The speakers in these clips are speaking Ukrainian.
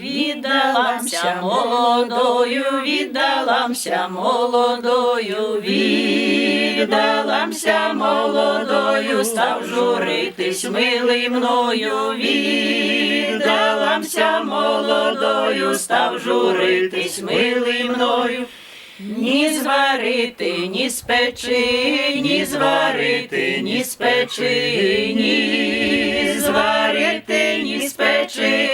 Віддаламся молодою, віддаламся молодою, віддаламся молодою, став журитись милий мною, віддаламся молодою, став журитись милий мною. Ні зварити, ні спечи, ні зварити, ні спечи, ні зварити, ні спечи,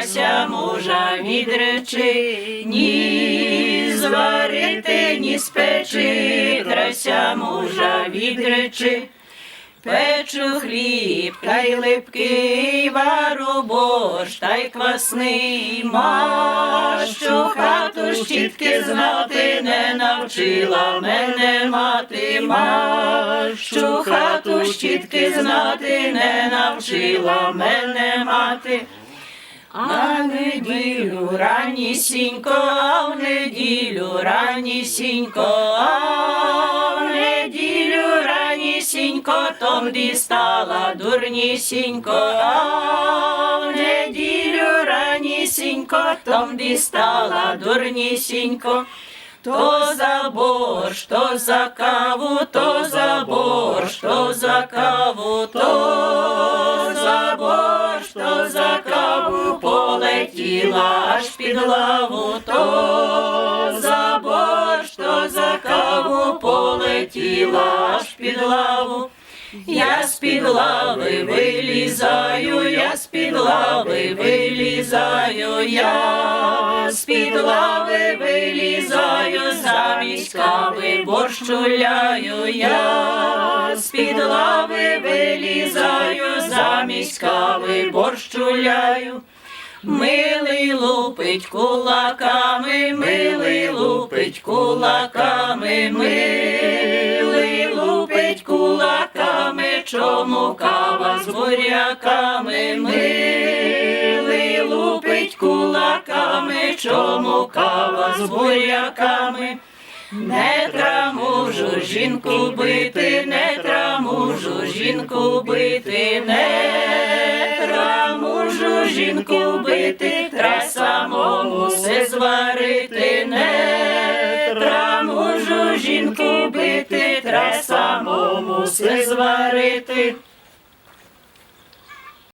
трася мужа відречи, ні зварити, ні спечи, трася мужа відречи. Печу хліб, та й липкий, вару борщ, та й квасний, мащу хату щітки знати не навчила мене мати, мащу хату щітки знати не навчила мене мати. А в неділю ранісінько, а в неділю ранісінько, а в неділю ранісінько, том дістала дурнісінько, а в неділю ранісінько, том дістала дурнісінько. То за борщ, то за каву, то за борщ, то за каву, то за борщ, то за полетіла аж під лаву, то за борщ, то за каву, полетіла аж під лаву. Я з-під лави вилізаю, я з-під лави вилізаю, я з-під лави вилізаю, замість кави борщуляю, я з-під лави вилізаю, замість кави борщуляю. Милий лупить кулаками, милий лупить кулаками, милий лупить кулаками, чому кава з буряками, милий лупить кулаками, чому кава з буряками. Не трамужу жінку бити, не трамужу жінку бити, не трамужу жінку бити, тра самому все зварити, не трамужу жінку бити, тра самому все зварити.